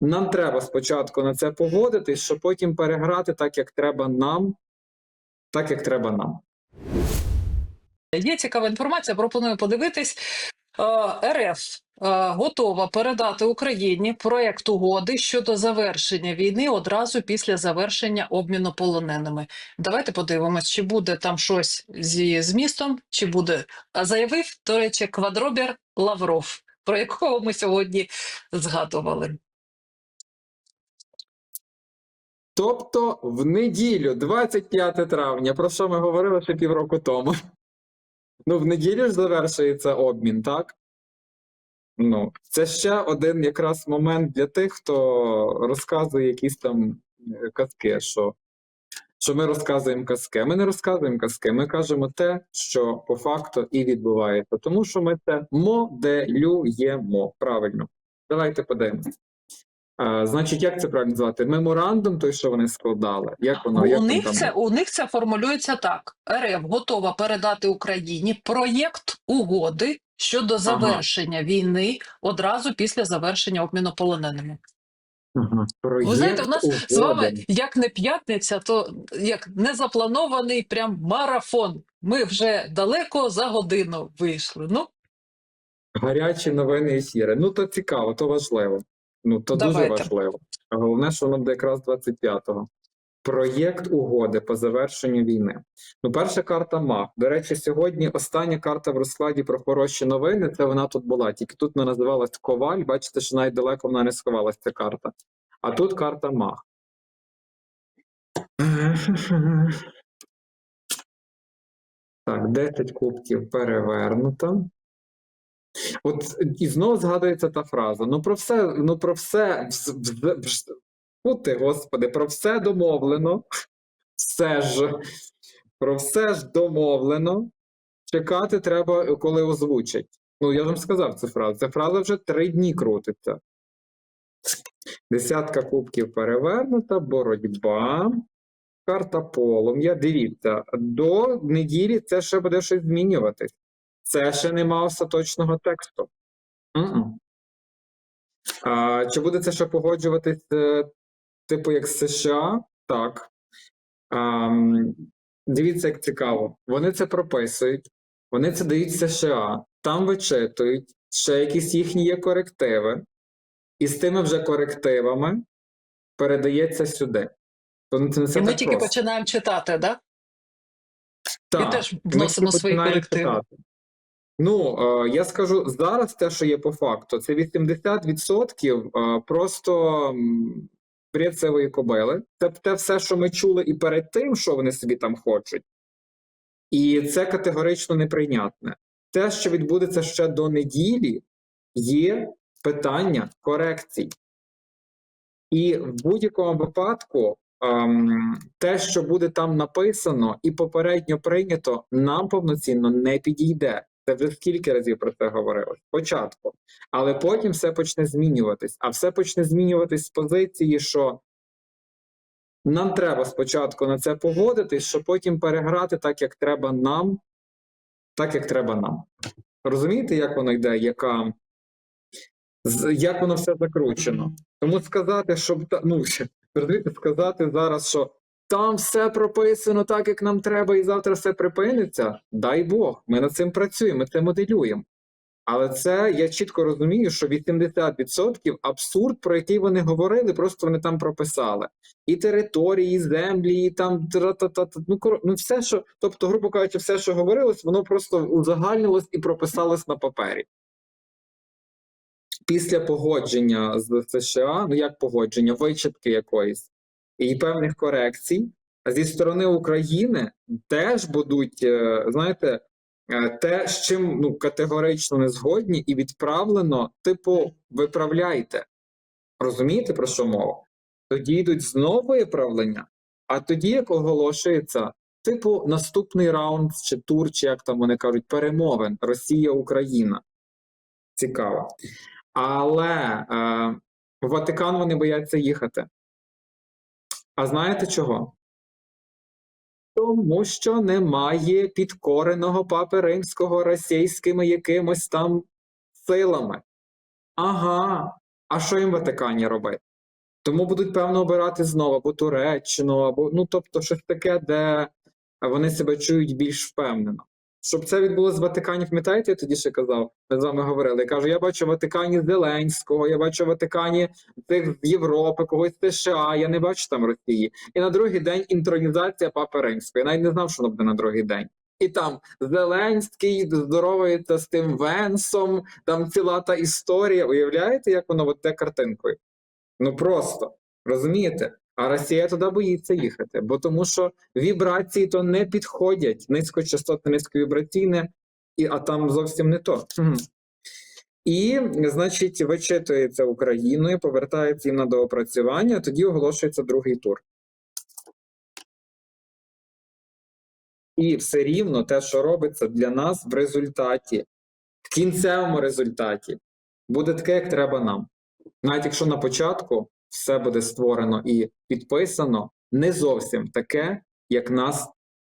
Нам треба спочатку на це погодитись, щоб потім переграти так, як треба нам, так як треба нам. Є цікава інформація. Пропоную подивитись. Е, РФ е, готова передати Україні проект угоди щодо завершення війни одразу після завершення обміну полоненими. Давайте подивимось, чи буде там щось зі змістом, чи буде. Заявив, до речі, квадробір Лавров, про якого ми сьогодні згадували. Тобто в неділю, 25 травня, про що ми говорили ще півроку тому. Ну, в неділю ж завершується обмін, так? Ну, це ще один якраз момент для тих, хто розказує якісь там е, казки, що, що ми розказуємо казки. Ми не розказуємо казки, ми кажемо те, що по факту і відбувається. Тому що ми це моделюємо. Правильно. Давайте подивимося. А, значить, як це правильно звати? Меморандум, той, що вони складали. Як воно? у, там них там? це, у них це формулюється так: РФ готова передати Україні проєкт угоди щодо завершення війни одразу після завершення обміну полоненими. Ага. Ви знаєте, у нас Проєкт з вами як не п'ятниця, то як незапланований прям марафон. Ми вже далеко за годину вийшли. Ну, Гарячі новини ефіри. Ну, то цікаво, то важливо. Ну, то дуже важливо. Головне, що воно буде якраз 25-го. Проєкт угоди по завершенню війни. Ну, перша карта МАГ. До речі, сьогодні остання карта в розкладі про хороші новини. Це вона тут була. Тільки тут вона називалась Коваль. Бачите, що навіть далеко вона не сховалась ця карта. А тут карта МАГ. Так, 10 кубків перевернуто. От і знову згадується та фраза: ну про все, ну про все, ти, господи, про все домовлено. Все ж, про все ж домовлено. Чекати треба, коли озвучать. Ну, я вам сказав цю фразу. Ця фраза вже три дні крутиться. Десятка кубків перевернута, боротьба. Карта полум'я. Дивіться, до неділі це ще буде щось змінюватись. Це ще нема остаточного тексту. А, чи буде це ще погоджуватись, е, типу, як США? Так. А, дивіться, як цікаво. Вони це прописують, вони це дають США, там вичитують, ще якісь їхні є корективи, і з тими вже корективами передається сюди. То це не все і ми так тільки просто. починаємо читати, да? Так, теж вносимо тільки свої корективи. читати. Ну, е, я скажу зараз те, що є по факту, це 80% е, просто брецевої кобили. Це те все, що ми чули і перед тим, що вони собі там хочуть. І це категорично неприйнятне. Те, що відбудеться ще до неділі, є питання корекцій. І в будь-якому випадку ем, те, що буде там написано і попередньо прийнято, нам повноцінно не підійде. Це вже скільки разів про це говорили спочатку. Але потім все почне змінюватись. А все почне змінюватись з позиції, що нам треба спочатку на це погодитись, щоб потім переграти так, як треба нам, так як треба нам. Розумієте, як воно йде, яка як воно все закручено? Тому сказати, щоб ну, сказати зараз, що там все прописано так, як нам треба, і завтра все припиниться. Дай Бог, ми над цим працюємо, ми це моделюємо. Але це я чітко розумію, що 80% абсурд, про який вони говорили, просто вони там прописали. І території, і землі, і там ну, коро- ну все, що, тобто, грубо кажучи, все, що говорилось, воно просто узагальнилось і прописалось на папері. Після погодження з США, ну як погодження, вичитки якоїсь і певних корекцій, зі сторони України теж будуть, е, знаєте, е, те, з чим ну, категорично не згодні, і відправлено, типу, виправляйте. Розумієте, про що мова? Тоді йдуть знову виправлення, а тоді, як оголошується, типу, наступний раунд чи тур, чи як там вони кажуть, перемовин Росія-Україна. Цікаво. Але е, в Ватикан вони бояться їхати. А знаєте чого? Тому що немає підкореного папи римського російськими якимось там силами. Ага, А що їм в Ватикані робити? Тому будуть, певно, обирати знову або Туреччину, або ну тобто щось таке, де вони себе чують більш впевнено. Щоб це відбулося в Ватикані, пам'ятаєте, я тоді ще казав, ми з вами говорили. Я кажу, я бачу в Ватикані Зеленського, я бачу в Ватикані тих з Європи, когось з США, я не бачу там Росії. І на другий день інтронізація Папи Римської. Я навіть не знав, що воно буде на другий день. І там Зеленський здоровається з тим Венсом, там ціла та історія. Уявляєте, як воно от те картинкою? Ну просто розумієте? А Росія туди боїться їхати, бо тому що вібрації то не підходять низькочастотне, низьковібраційне, і а там зовсім не то. Мгм. І, значить, вичитується Україною, повертається їм на доопрацювання, тоді оголошується другий тур. І все рівно те, що робиться для нас в результаті, в кінцевому результаті, буде таке, як треба нам. Навіть якщо на початку все буде створено і підписано, не зовсім таке, як нас,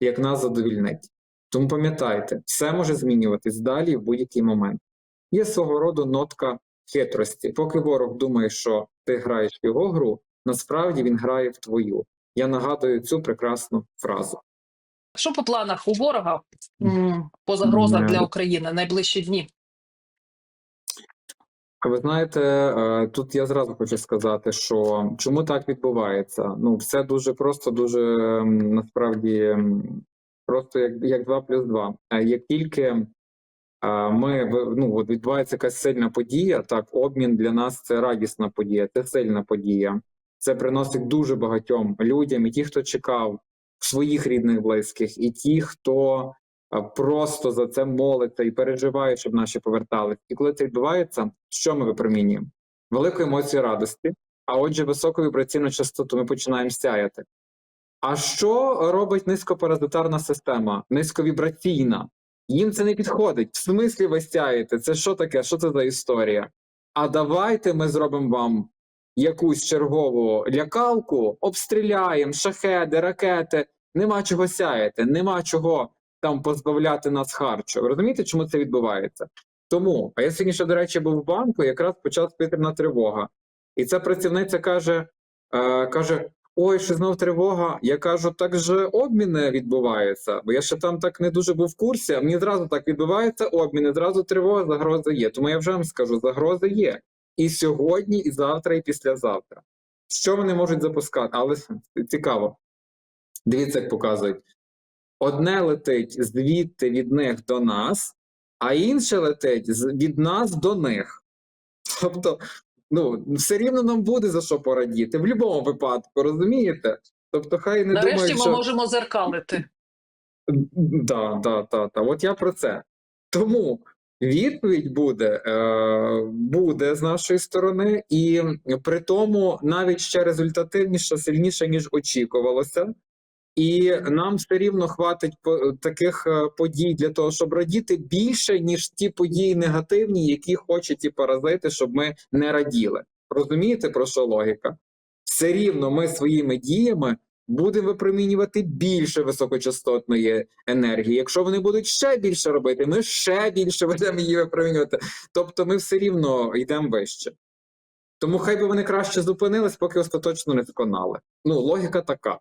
як нас задовільнить. Тому пам'ятайте, все може змінюватись далі в будь-який момент. Є свого роду нотка хитрості. Поки ворог думає, що ти граєш в його гру, насправді він грає в твою. Я нагадую цю прекрасну фразу. Що по планах у ворога по загрозах для України найближчі дні? Ви знаєте, е, тут я зразу хочу сказати, що чому так відбувається? Ну, все дуже просто, дуже насправді просто як, як 2 плюс 2. Е, Як тільки е, ми ну, от відбувається якась сильна подія, так, обмін для нас це радісна подія, це сильна подія. Це приносить дуже багатьом людям, і ті, хто чекав своїх рідних близьких, і ті, хто просто за це молиться і переживає, щоб наші повертались. І коли це відбувається, що ми випромінюємо? Велику емоцію радості, а отже, високу вібраційну частоту ми починаємо сяяти. А що робить низькопаразитарна система, низьковібраційна? Їм це не підходить. В смислі ви сяєте? Це що таке? Що це за історія? А давайте ми зробимо вам якусь чергову лякалку, обстріляємо, шахеди, ракети. Нема чого сяяти, нема чого там позбавляти нас харчу. Розумієте, чому це відбувається? Тому, а я сьогодні ще, до речі, був в банку, якраз почалась повітряна тривога. І ця працівниця каже: е, каже: Ой, що знов тривога. Я кажу, так же обміни відбуваються. Бо я ще там так не дуже був в курсі, а мені зразу так відбуваються обміни, зразу тривога, загроза є. Тому я вже вам скажу, загроза є. І сьогодні, і завтра, і післязавтра. Що вони можуть запускати? Але цікаво. Дивіться, як показують. Одне летить звідти від них до нас, а інше летить від нас до них. Тобто, ну, все рівно нам буде за що порадіти, в будь-якому випадку, розумієте? Тобто, хай не Нарешті думають, ми що... можемо зеркалити. Да, да, да, да. От я про це. Тому відповідь буде, е, буде з нашої сторони, і при тому навіть ще результативніше, сильніше, ніж очікувалося. І нам все рівно хватить таких е, подій для того, щоб радіти більше, ніж ті події негативні, які хочуть ті паразити, щоб ми не раділи. Розумієте, про що логіка? Все рівно ми своїми діями будемо випромінювати більше високочастотної енергії. Якщо вони будуть ще більше робити, ми ще більше будемо її випромінювати. Тобто ми все рівно йдемо вище. Тому хай би вони краще зупинились, поки остаточно не сконали. Ну, логіка така.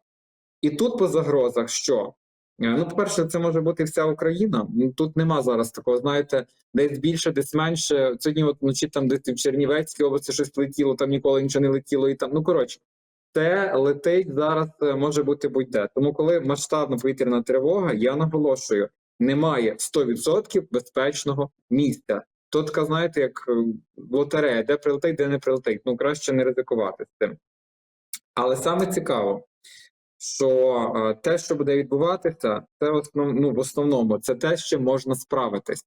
І тут по загрозах що? Е, Ну, по-перше, це може бути вся Україна. Ну, Тут нема зараз такого, знаєте, десь більше, десь менше. Сьогодні от вночі там десь в Чернівецькій області щось летіло, там ніколи нічого не летіло, і там. Ну коротше, це летить зараз, е, може бути будь-де. Тому, коли масштабна повітряна тривога, я наголошую, немає 100% безпечного місця. Тут така, знаєте, як е, лотерея, де прилетить, де не прилетить. Ну краще не ризикувати з цим. Але саме цікаво, що е, те, що буде відбуватися, це основ, ну, в основному це те, чим можна справитись.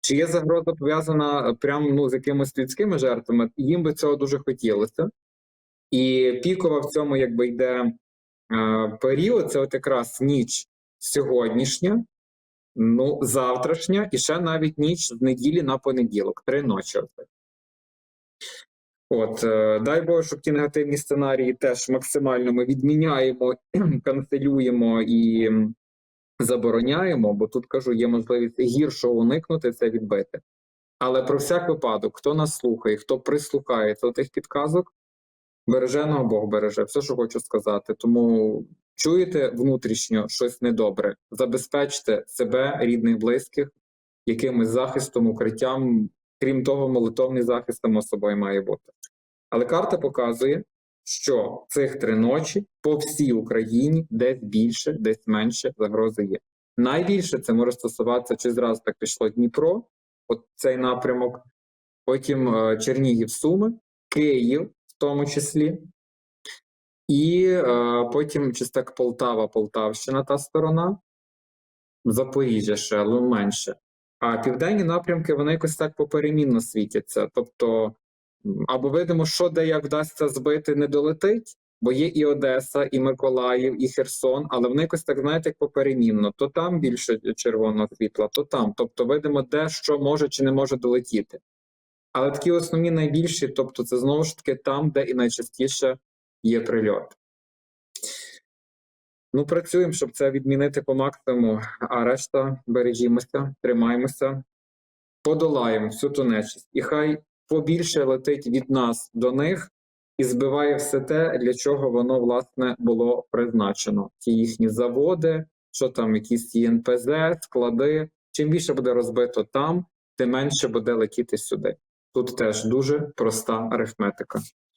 Чи є загроза пов'язана е, прямо ну, з якимись людськими жертвами? Їм би цього дуже хотілося. І пікова в цьому якби йде е, період, це от якраз ніч сьогоднішня, ну, завтрашня, і ще навіть ніч з неділі на понеділок, три ночі. оце. От, е, дай Боже, щоб ті негативні сценарії теж максимально ми відміняємо, канцелюємо і забороняємо, бо тут кажу, є можливість гіршого уникнути це відбити. Але про всяк випадок, хто нас слухає, хто прислухається до тих підказок, береженого Бог береже. Все, що хочу сказати. Тому чуєте внутрішньо щось недобре, забезпечте себе, рідних, близьких, якимось захистом, укриттям. Крім того, молитовний захист само собою має бути. Але карта показує, що цих три ночі по всій Україні десь більше, десь менше загрози є. Найбільше це може стосуватися чи зразу так пішло Дніпро, от цей напрямок, потім е, Чернігів, Суми, Київ, в тому числі, і е, потім чи так Полтава, Полтавщина, та сторона, Запоріжжя ще, але менше. А південні напрямки вони якось так поперемінно світяться. Тобто, або видимо, що де як вдасться збити, не долетить, бо є і Одеса, і Миколаїв, і Херсон, але вони якось так, знаєте, як поперемінно. То там більше червоного світла, то там. Тобто, видимо, де що може чи не може долетіти. Але такі основні найбільші, тобто, це знову ж таки там, де і найчастіше є прильот. Ну, працюємо, щоб це відмінити по максимуму, а решта бережімося, тримаємося, подолаємо всю ту нечисть. І хай побільше летить від нас до них і збиває все те, для чого воно власне було призначено. Ті їхні заводи, що там, якісь ЄНПЗ, склади. Чим більше буде розбито там, тим менше буде летіти сюди. Тут теж дуже проста арифметика.